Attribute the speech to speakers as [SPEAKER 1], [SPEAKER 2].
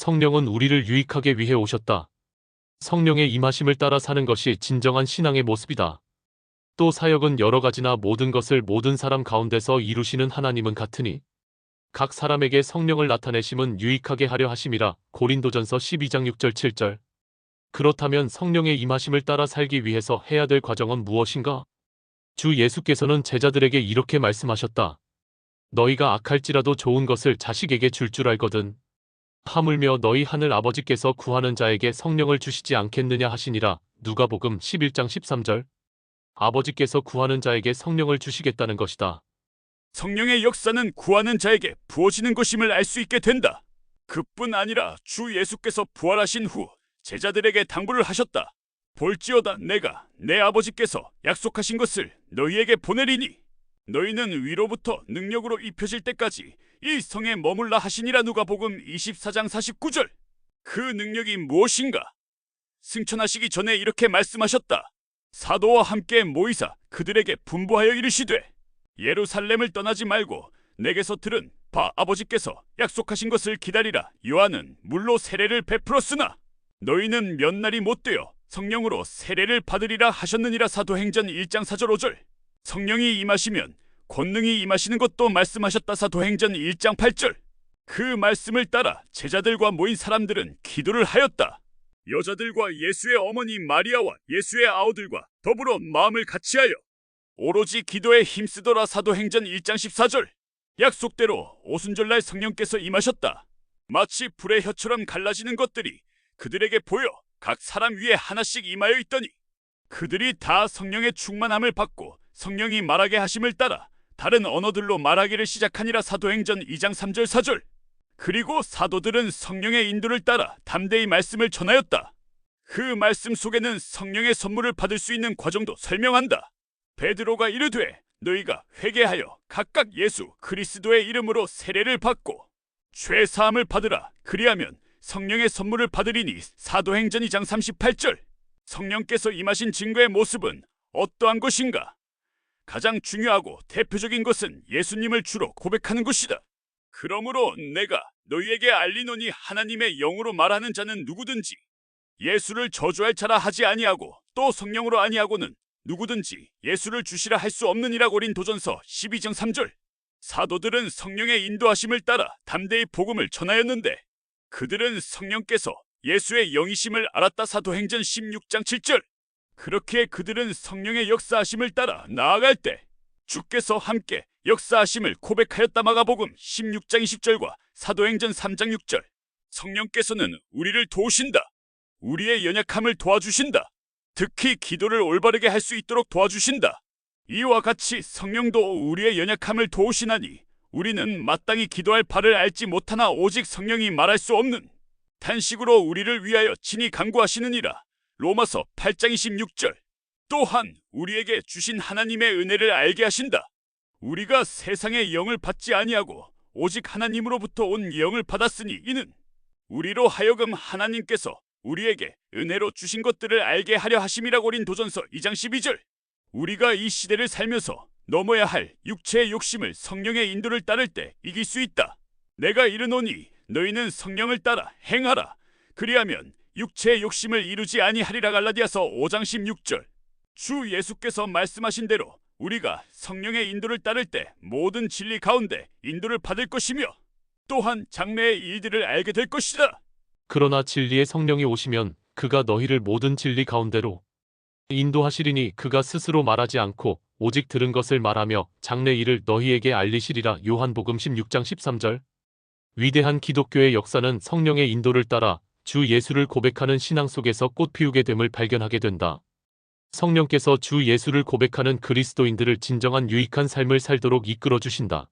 [SPEAKER 1] 성령은 우리를 유익하게 위해 오셨다. 성령의 임하심을 따라 사는 것이 진정한 신앙의 모습이다. 또 사역은 여러 가지나 모든 것을 모든 사람 가운데서 이루시는 하나님은 같으니 각 사람에게 성령을 나타내심은 유익하게 하려 하심이라 고린도전서 12장 6절 7절 그렇다면 성령의 임하심을 따라 살기 위해서 해야 될 과정은 무엇인가? 주 예수께서는 제자들에게 이렇게 말씀하셨다. 너희가 악할지라도 좋은 것을 자식에게 줄줄 알거든. 하물며 너희 하늘 아버지께서 구하는 자에게 성령을 주시지 않겠느냐 하시니라. 누가복음 11장 13절. 아버지께서 구하는 자에게 성령을 주시겠다는 것이다.
[SPEAKER 2] 성령의 역사는 구하는 자에게 부어지는 것임을 알 수 있게 된다. 그뿐 아니라 주 예수께서 부활하신 후 제자들에게 당부를 하셨다. 볼지어다 내가 내 아버지께서 약속하신 것을 너희에게 보내리니 너희는 위로부터 능력으로 입혀질 때까지 이 성에 머물라 하시니라 누가복음 24장 49절. 그 능력이 무엇인가? 승천하시기 전에 이렇게 말씀하셨다. 사도와 함께 모이사 그들에게 분부하여 이르시되 예루살렘을 떠나지 말고 내게서 들은 바 아버지께서 약속하신 것을 기다리라. 요한은 물로 세례를 베풀었으나 너희는 몇 날이 못 되어 성령으로 세례를 받으리라 하셨느니라 사도행전 1장 4절 5절. 성령이 임하시면 권능이 임하시는 것도 말씀하셨다 사 도행전 1장 8절. 그 말씀을 따라 제자들과 모인 사람들은 기도를 하였다. 여자들과 예수의 어머니 마리아와 예수의 아우들과 더불어 마음을 같이하여 오로지 기도에 힘쓰더라 사도행전 1장 14절 약속대로 오순절날 성령께서 임하셨다 마치 불의 혀처럼 갈라지는 것들이 그들에게 보여 각 사람 위에 하나씩 임하여 있더니 그들이 다 성령의 충만함을 받고 성령이 말하게 하심을 따라 다른 언어들로 말하기를 시작하니라 사도행전 2장 3절 4절 그리고 사도들은 성령의 인도를 따라 담대히 말씀을 전하였다. 그 말씀 속에는 성령의 선물을 받을 수 있는 과정도 설명한다. 베드로가 이르되 너희가 회개하여 각각 예수 그리스도의 이름으로 세례를 받고 죄 사함을 받으라. 그리하면 성령의 선물을 받으리니 사도행전 2장 38절. 성령께서 임하신 증거의 모습은 어떠한 것인가? 가장 중요하고 대표적인 것은 예수님을 주로 고백하는 것이다. 그러므로 내가 너희에게 알리노니 하나님의 영으로 말하는 자는 누구든지 예수를 저주할 자라 하지 아니하고 또 성령으로 아니하고는 누구든지 예수를 주시라 할 수 없느니라 고린 도전서 12장 3절 사도들은 성령의 인도하심을 따라 담대히 복음을 전하였는데 그들은 성령께서 예수의 영이심을 알았다 사도행전 16장 7절 그렇게 그들은 성령의 역사하심을 따라 나아갈 때 주께서 함께 역사하심을 고백하였다 마가복음 16장 20절과 사도행전 3장 6절 성령께서는 우리를 도우신다. 우리의 연약함을 도와주신다. 특히 기도를 올바르게 할 수 있도록 도와주신다. 이와 같이 성령도 우리의 연약함을 도우시나니 우리는 마땅히 기도할 바를 알지 못하나 오직 성령이 말할 수 없는 탄식으로 우리를 위하여 친히 간구하시느니라. 로마서 8장 26절 또한 우리에게 주신 하나님의 은혜를 알게 하신다. 우리가 세상의 영을 받지 아니하고 오직 하나님으로부터 온 영을 받았으니 이는 우리로 하여금 하나님께서 우리에게 은혜로 주신 것들을 알게 하려 하심이라 고린 도전서 2장 12절 우리가 이 시대를 살면서 넘어야 할 육체의 욕심을 성령의 인도를 따를 때 이길 수 있다. 내가 이르노니 너희는 성령을 따라 행하라. 그리하면 육체의 욕심을 이루지 아니하리라 갈라디아서 5장 16절. 주 예수께서 말씀하신 대로 우리가 성령의 인도를 따를 때 모든 진리 가운데 인도를 받을 것이며 또한 장래의 일들을 알게 될 것이다.
[SPEAKER 1] 그러나 진리의 성령이 오시면 그가 너희를 모든 진리 가운데로 인도하시리니 그가 스스로 말하지 않고 오직 들은 것을 말하며 장래 일을 너희에게 알리시리라. 요한복음 16장 13절. 위대한 기독교의 역사는 성령의 인도를 따라 주 예수를 고백하는 신앙 속에서 꽃 피우게 됨을 발견하게 된다. 성령께서 주 예수를 고백하는 그리스도인들을 진정한 유익한 삶을 살도록 이끌어 주신다.